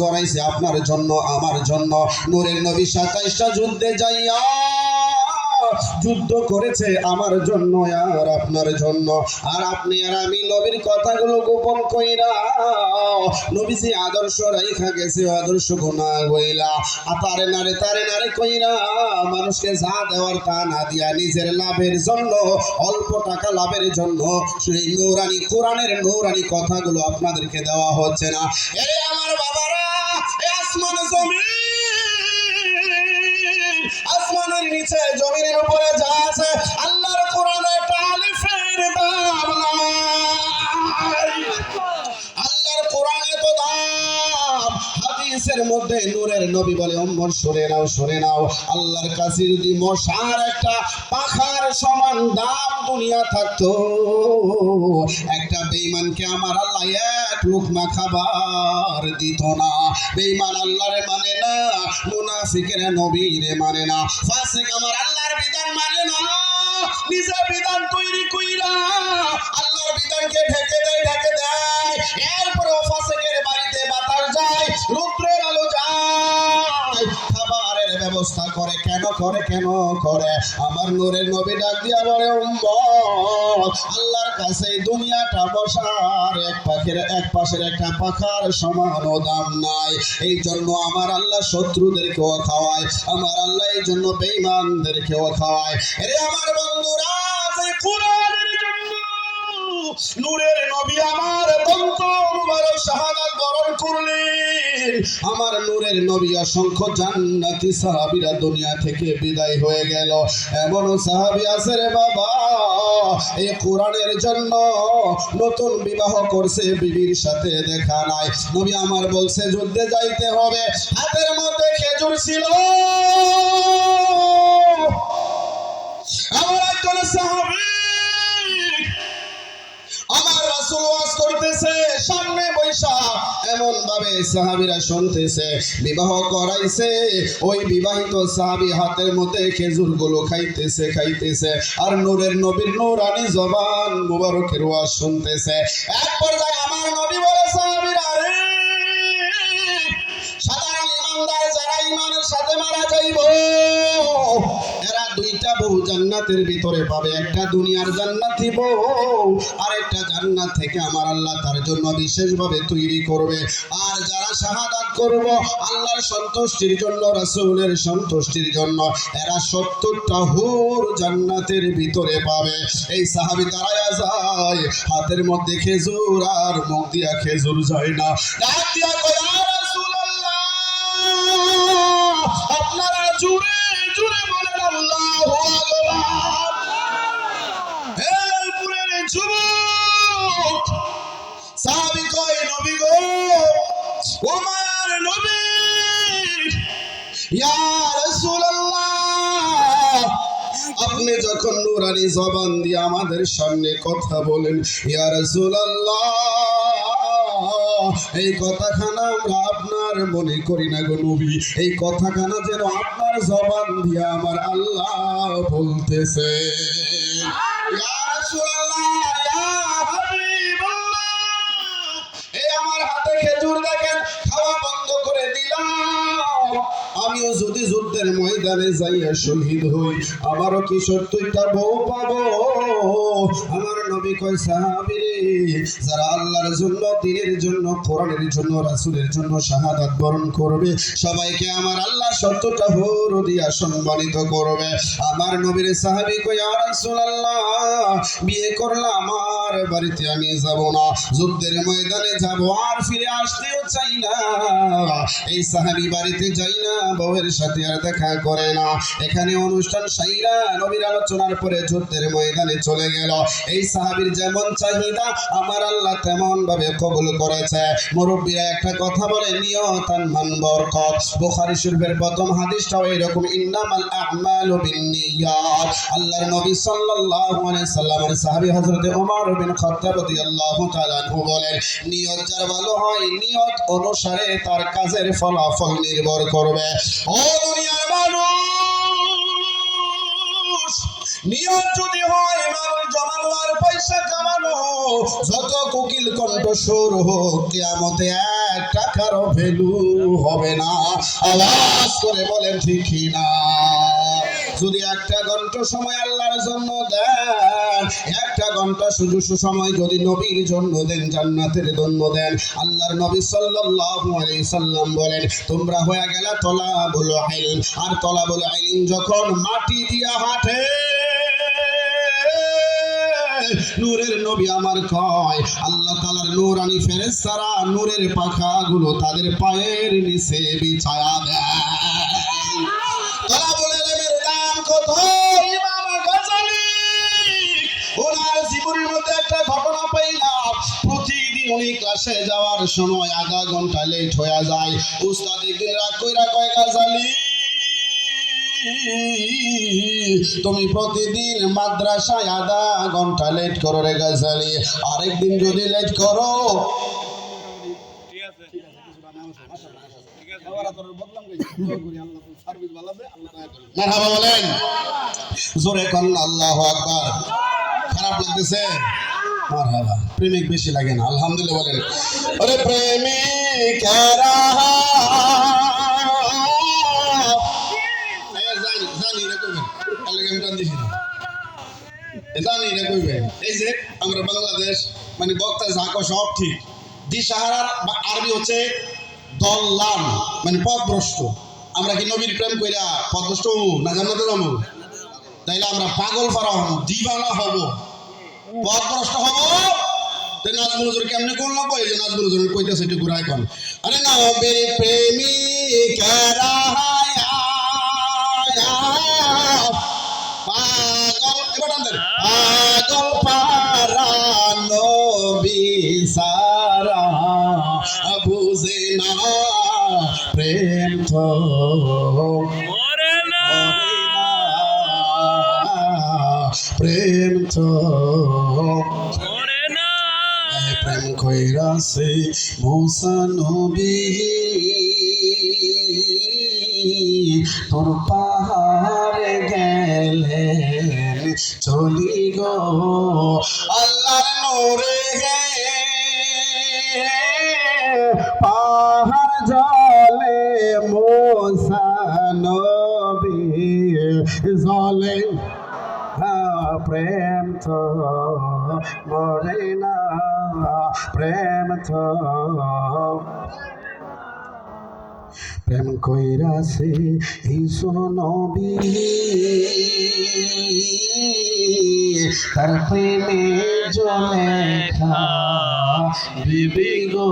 জড়াইছে আপনার জন্য, আমার জন্য। নূরের নবী সাতাইশটা যুদ্ধে যাইয়া যুদ্ধ করেছে আমার জন্য আর আপনার জন্য। আর আপনি আর আমি নবীর কথাগুলো গোপন কইরা নবীজি আদর্শ রাইখা গেছে, আদর্শ গুণা গইলা আর তারে নারে তারে নারে কইরা মানুষকে যা দেওয়ার তা না দিয়া নিজের লাভের জন্য, অল্প টাকা লাভের জন্য সেই নৌরানি কোরআনের নৌরানি কথাগুলো আপনাদেরকে দেওয়া হচ্ছে না। আসমান জমিন, আসমানের নিচে জমিনের উপরে যা আছে, আল্লাহর কোরআনে আলিফের দাম আল্লাহর কোরআনে তো দাম হাদিসের মধ্যে নূরের নবী বলে অম্মর সরে নাও সরে নাও। আল্লাহর কাছে যদি মশার একটা পাখার সমান দাম দুনিয়া থাকতো, একটা বেঈমানকে আমার আল্লাহ এক লুকমা খাবার দিত না। বেঈমান আল্লাহরে মানে না, মুনাফিকের নবীরে মানে না। ফাসিক আমার আল্লাহর বিধান মানে না। নিজের বিধান তৈরি কইরা আল্লাহর বিধানকে ঢেকে দেয় ঢেকে দেয়। এরপরে ফাসিকের বাড়িতে বাতাস যায়, রুদ্রের আলো যায়। খাবারের ব্যবস্থা করে, কেন করে কেন করে? আমার নূরের নবী ডাক দিয়া বলে, উম্মত আল্লাহর কাছে দুনিয়াটা বসার এক পাখের এক পাশের একটা পাখার সমান দাম নাই। এই জন্য আমার আল্লাহ শত্রুদেরকেও খাওয়ায়, আমার আল্লাহ এই জন্য বেঈমানদেরকেও খাওয়ায়। এরে আমার বন্ধুরা যে কোরআনের জন্য নূরের নবী আমার দন্ত মুবারক শাহাদাত বরণ করলেন। আমার নূরের নবী অসংখ্য জান্নাতি সাহাবীরা দুনিয়া থেকে বিদায় হয়ে গেল। এমন সাহাবী আছে রে বাবা এই কোরআনের জন্য নতুন বিবাহ করছে বিবির সাথে দেখা নাই। নবী আমার বলছে, যুদ্ধে যাইতে হবে। হাতের মধ্যে খেজুর ছিল। আমার একজন সাহাবী আমার রাসূল ওয়াজ করতেছে এমন ভাবে সাহাবীরা শুনতেছে, বিবাহ করাইছে, ওই বিবাহিত সাহাবী হাতের মধ্যে খেজুরগুলো খাইতেছে খাইতেছে, আর নূরের নবীর নূরানি জবান মুবারকের ওয়াজ শুনতেছে। এক পর্যায়ে আমার নবী বলে, সাহাবীরা রে, সাধারণ ইমানদার যারা ইমানের সাথে মারা যাইব দুইটা বহু জান্নাতের ভিতরে। পাবে একটা দুনিয়ার জান্নাতি বউ আর একটা জান্নাত থেকে আমার আল্লাহ তার জন্য বিশেষভাবে তৈরি করবে। আর যারা শাহাদাত করব, আল্লাহর সন্তুষ্টির জন্য, রাসূলের সন্তুষ্টির জন্য, এরা সত্তরটা হুর জান্নাতের ভিতরে পাবে। এই সাহাবী দাঁড়ায়া যায়, হাতের মধ্যে খেজুর আর মুখ দিয়া খেজুর যায় না। ওমার নবী আপনি যখন নুরানি জবান দিয়ে আমাদের সামনে কথা বলেন, ইয়া এই কথাখানা আমরা আপনার মনে করি না গো নবী, এই কথাখানা যেন আপনার জবান দিয়ে আমার আল্লাহ বলতেছে। আমিও যদি যুদ্ধের ময়দানে যাইয়া শহীদ হই, আমারও কি সত্যিটা বউ পাবো? আমার নবী কয় সাহাবীরে যারা আল্লাহর জন্য, দিনের জন্য, কোরআনের জন্য, রাসূলের জন্য শাহাদাত বরণ করবে, সবাইকে আমার আল্লাহ সত্যটা হোর দিয়া সম্মানিত করবে। আমার নবীর সাহাবী কয়, ইয়া রাসূলুল্লাহ, বিয়ে করলে আমার বাড়িতে আমি যাব না, যুদ্ধের ময়দানে যাব, আর ফিরে আসতেও চাই না। এই সাহাবি বাড়িতে যাই না বউয়ের সাথে আর দেখা করে না। এখানে অনুষ্ঠান সাইরা নবীর আলোচনার পরে যুদ্ধের ময়দানে চলে গেল। এই সাহাবীর যেমন চাহিদা, আমার আল্লাহ তেমন ভাবে কবুল করেছে। মুরব্বীরা একটা কথা বলে, নিয়তান মান বরকত। বুখারী শরীফের প্রথম হাদিসটাও এরকম ইন্নামাল আ'মালু বিন্নিয়াত। আল্লাহর নবী সাল্লাল্লাহু আলাইহি সাল্লামের সাহাবী হযরত ওমর বিন খাত্তাব রাদিয়াল্লাহু তাআলা বলেন, নিয়ত যার ভালো হয়, নিয়ত অনুসারে তার কাজের ফলাফল নির্ভর করবে। ও দুনিয়ার নিয়ত যদি হয় মানুষ জমানো আর পয়সা কামানো, যত কোকিল কণ্ঠ সুর হোক, কেয়ামতে এক টাকারও ভ্যালু হবে না। আওয়াজ করে বলেন ঠিকই না? যদি একটা ঘণ্টা সময় আল্লাহর জন্য দেন, একটা ঘণ্টা শুধু সময় যদি নবীর জন্য দেন, জান্নাতের জন্য দেন। আল্লাহর নবী সাল্লাল্লাহু আলাইহি সাল্লাম বলেন, তোমরা হয়ে গেলা তলাবুল ইলম। আর তলাবুল ইলম যখন মাটি দিয়া হাঁটে, নূরের নবী আমার কয়, আল্লাহ তাআলার নূরানি ফেরেশতারা, নূরের পাখাগুলো তাদের পায়ের নিচে বিছায়া দেয় ওনার মধ্যে একটা ঘটনা পাইলাম। প্রতিদিন উনি ক্লাসে যাওয়ার সময় আধা ঘণ্টা লেট হয়ে যায়। উস্তাদ একদিন রাগ কইরা কয় গাজালি তুমি প্রতিদিন মাদ্রাসায় আধা ঘণ্টা লেট করো রে গাজালি আরেকদিন যদি লেট করো বলেন। জোরে করেন আল্লাহ আকবার। খারাপ লাগতেছে প্রেমিক বেশি লাগে না, আলহামদুলিল্লাহ বলেন। আরে প্রেমিক জানি এই যে, আমরা বাংলাদেশ মানে সব ঠিক। আরবি হচ্ছে মানে আমরা কি নবীর প্রেম কইরা পথভ্রষ্ট না জান্নাতে যাব তাইলে আমরা পাগল পারা হব দিবানা হব পথভ্রষ্ট হব। তে নাজমুল হুজুর কেমনে করল কই যে নাজমুল হুজুর কইতাছে একটু ঘুরাই কোন। আরে নবীর প্রেমিকারা পাগল এবার টান দেন। পাগল পারা নবী সারা। বুঝে না প্রেম তো প্রেম তো। প্রেম কইরাছে মৌসা নবী। তোর পাহাড়ে গেলেন চলি গো। আল্লাহর নোরে প্রেম তো মরে না, প্রেম তো। প্রেম কইরাছে ইসো নবী, তার প্রেমে জলে বিবি গো।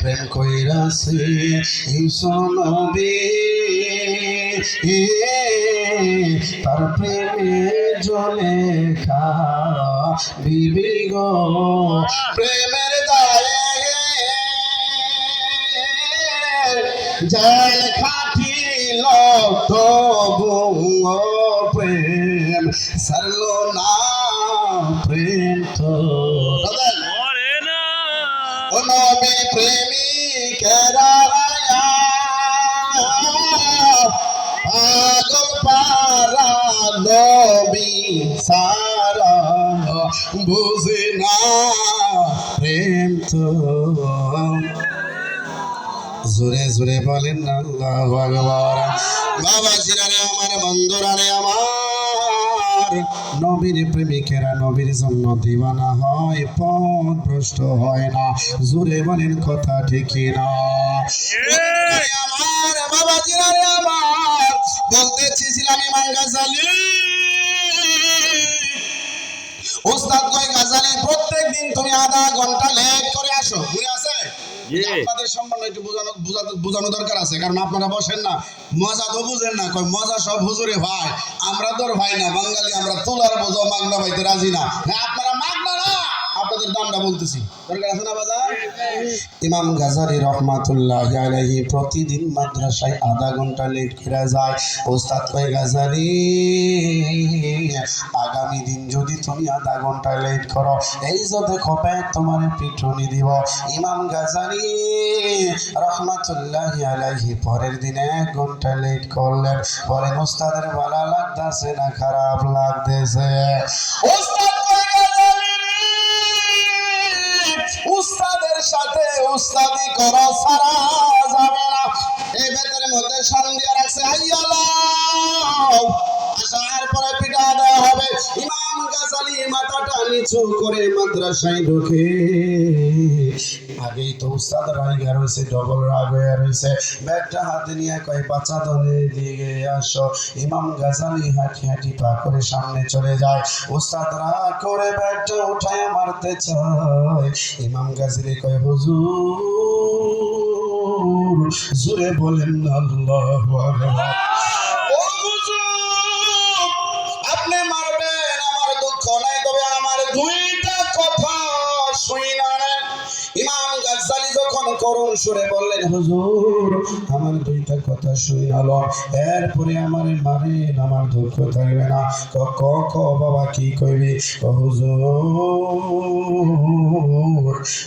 প্রেম কইরাছে ইসো নবী তার প্রেমে জলে বিবি গো প্রেমের দায়ে জল খাটিল তবু প্রেম সারলো না প্রেম তো। না। ও নবী প্রেমিকেরা পাগল সারা বুঝে না, প্রেম তো। জোরে জোরে বলেন আল্লাহু আকবার। বাবা জিরারে আমার বন্ধুরারে আমার, নবীর প্রেমিকেরা নবীর জন্য দিবানা হয়, পথ ভ্রষ্ট হয় না। জোরে বলেন কথা ঠিকই না। আমার বাবা জিরারে আমার, বলতে চেয়েছিলাম ইমাম গাজালি। ওস্তাদ কয় গাজালি প্রত্যেক দিন তুমি আধা ঘণ্টা লেট করে আসো। ঘুরে আসে? জি। আপনাদের সম্মান একটু বোঝানো বোঝানো বোঝানো দরকার আছে কারণ আপনারা বসেন না। মজা তো বুঝেন না কয় মজা সব হুজুরে ভাই। আমরা তোর ভাই না বাঙালি আমরা তোলার বোঝা মাগনা ভাইতে রাজি না। হ্যাঁ আপনারা দামটা বলতেছি। ইমাম গাজারি রহমাতুল্লাহ আলাইহি প্রতিদিন মাদ্রাসায় আধা ঘণ্টা লেট করে যায়। ওস্তাদ গাজারি, আগামী দিন যদি তুমি আধা ঘণ্টা লেট করো, এই যে দেখো ব্যাগ তোমার পিঠনি দিব। ইমাম গাজারি রহমাতুল্লাহ আলাইহি পরের দিন এক ঘণ্টা লেট করলেন। পরে ওস্তাদের ভালো লাগতেছে না, খারাপ লাগতেছে। ওস্তাদ সাথে উস্তাদি করা সারা যাবে না। এই বেতের মধ্যে দিয়ে রাখছে আসার পরে পিঠা দেওয়া হবে। মাথাটা নিচু করে মাদ্রাসায় ঢুকে। তো উস্তাদ রয়েছে ডবল রাগ হয়ে রয়েছে। ব্যাগটা হাতে নিয়ে কয়, বাচ্চা দলে আসো। ইমাম গাজালি হাঁটি হাঁটি পা করে সামনে চলে যায়। উস্তাদ রাগ করে ব্যাগটা উঠায়, মারতে চায়। ইমাম গাজরি কয়, হুজুর জুরে বলেন আল্লাহু করুণ সুরে বললেন, হুজুর, আমার দুইটা কথা শুনালো এরপরে আমারে মারেন, আমার দুঃখ থাকবে না। ক ক ক, বাবা, কি কইবি? হুজুর,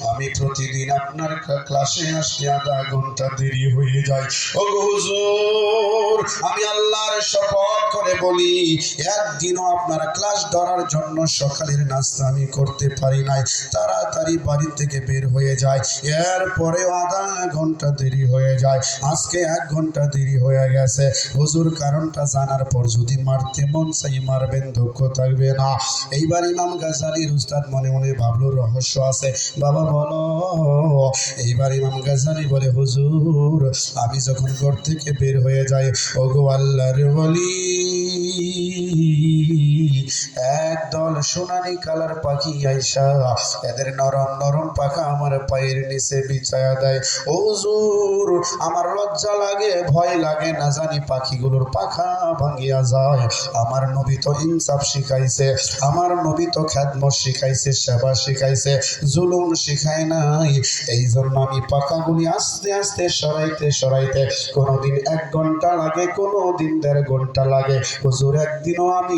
আমি প্রতিদিন আপনার ক্লাসে আসতে আধা ঘণ্টা দেরি হয়ে যায়। ও হুজুর, আমি আল্লাহর শপথ করে বলি, একদিনও আপনার ক্লাস ধরার জন্য সকালের নাস্তা আমি করতে পারি নাই। তাড়াতাড়ি বাড়ি থেকে বের হয়ে যায়। এরপরেও আধা ঘণ্টা দেরি হয়ে যায়। আজকে এক ঘণ্টা দেরি হয়ে গেছে। হুজুর কারণটা জানার পর যদি মারতে মন চাই, মারবেন, দুঃখ থাকবে না। এইবার ইমাম গাজালির উস্তাদ মনে মনে ভাবলো, রহস্য আছে। বাবা বলো, এইবার ইমাম গাজালি বলে, হুজুর, আমি যখন ঘর থেকে বের হয়ে যাই, ওগো আল্লাহর বলি একদল সোনালি কালার পাখি আইসা, এদের নরম নরম পাখা আমার পায়ের নিচে বিছায়া দেয়। ও হুজুর, আমার লজ্জা লাগে, ভয় লাগে, না জানি পাখিগুলোর পাখা ভাঙিয়া যায়। আমার নবী তো ইনসাফ শিখাইছে, আমার নবী তো খ্যাতমত শিখাইছে, সেবা শিখাইছে, জুলুম শিখায় নাই। এই জন্য আমি পাখাগুলি আস্তে আস্তে সরাইতে সরাইতে কোনোদিন এক ঘণ্টা লাগে, কোনোদিন দেড় ঘণ্টা লাগে। হুজুর, একদিনও আমি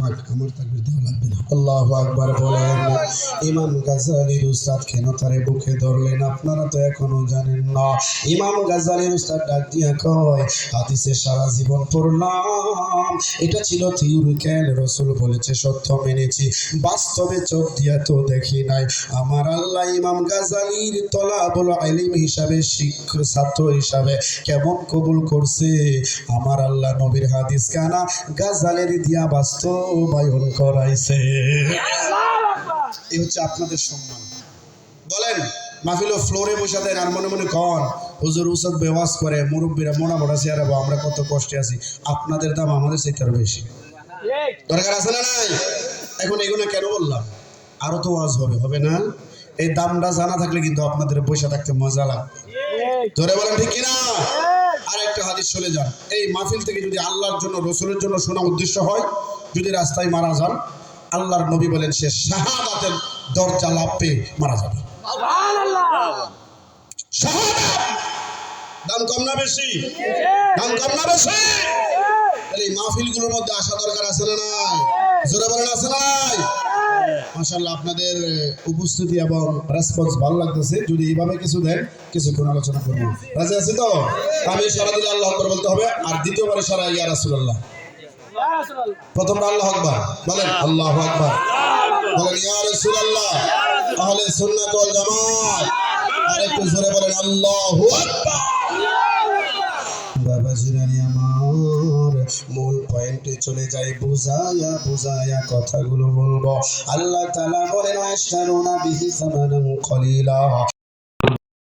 রসুল বলেছে, সত্য মেনেছি। বাস্তবে চোখ দিয়া তো দেখি নাই। আমার আল্লাহ ইমাম গাজালির তলা বলো আলিম হিসাবে, শিক্ষক, ছাত্র হিসাবে কেমন কবুল করছে? আমার আল্লাহ নবীর হাদিস কানা গাজালের দিয়া বাস্তবায়ন করাইছে। এই হচ্ছে আপনাদের সম্মান। বলেন মাহফিল ফ্লোরে বসে দেন আর মনে মনে কন হুজুর উসদ বেওয়াজ করে মুরব্বীরা মোনা মোটা চেয়ারে আমরা কত কষ্টে আছি। আপনাদের দাম আমাদের চাইতে আরও বেশি। দরকার আছে না নাই? এখন এগুলো কেন বললাম? আরও তো ওয়াজ হবে হবে না? এই দামটা জানা থাকলে কিন্তু আপনাদের বসে থাকতে মজা লাগবে। ধরে বলেন ঠিক কিনা? আর একটা হাদিস চলে যান। এই মাহফিল থেকে যদি আল্লাহর জন্য রসুলের জন্য শোনা উদ্দেশ্য হয় যদি রাস্তায় মারা যান আল্লাহর নবী বলেন সে শাহাদাতের দরজা লাভ পেয়ে মারা যাবে। দাম কম না বেশি? দাম কম না বেশি? তাহলে এই মাহফিলগুলোর মধ্যে আসা দরকার আছে না নাই? জোরে বলেন আছে না নাই? মাশাআল্লাহ আপনাদের উপস্থিতি এবং রেসপন্স ভালো লাগতেছে। যদি এইভাবে কিছু দেন কিছুক্ষণ আলোচনা করব। রাজি আছি তো? আমি সারা দিলে আল্লাহ বলতে হবে আর দ্বিতীয়বারে সারা ইয়া রাসূলুল্লাহ। প্রথমটা আল্লাহ আকবার। বলেন, আল্লাহ আকবার। বলেন, ইয়া রাসূলুল্লাহ, আহলে সুন্নাত ওয়াল জামাত। জোরে বলেন, আল্লাহু আকবার। বাবা জিরানি আমার, মূল পয়েন্টে চলে যাই, বুঝায়া বুঝায়া কথাগুলো বলব। আল্লাহ তাআলা বলেন আশতারুনা বিহি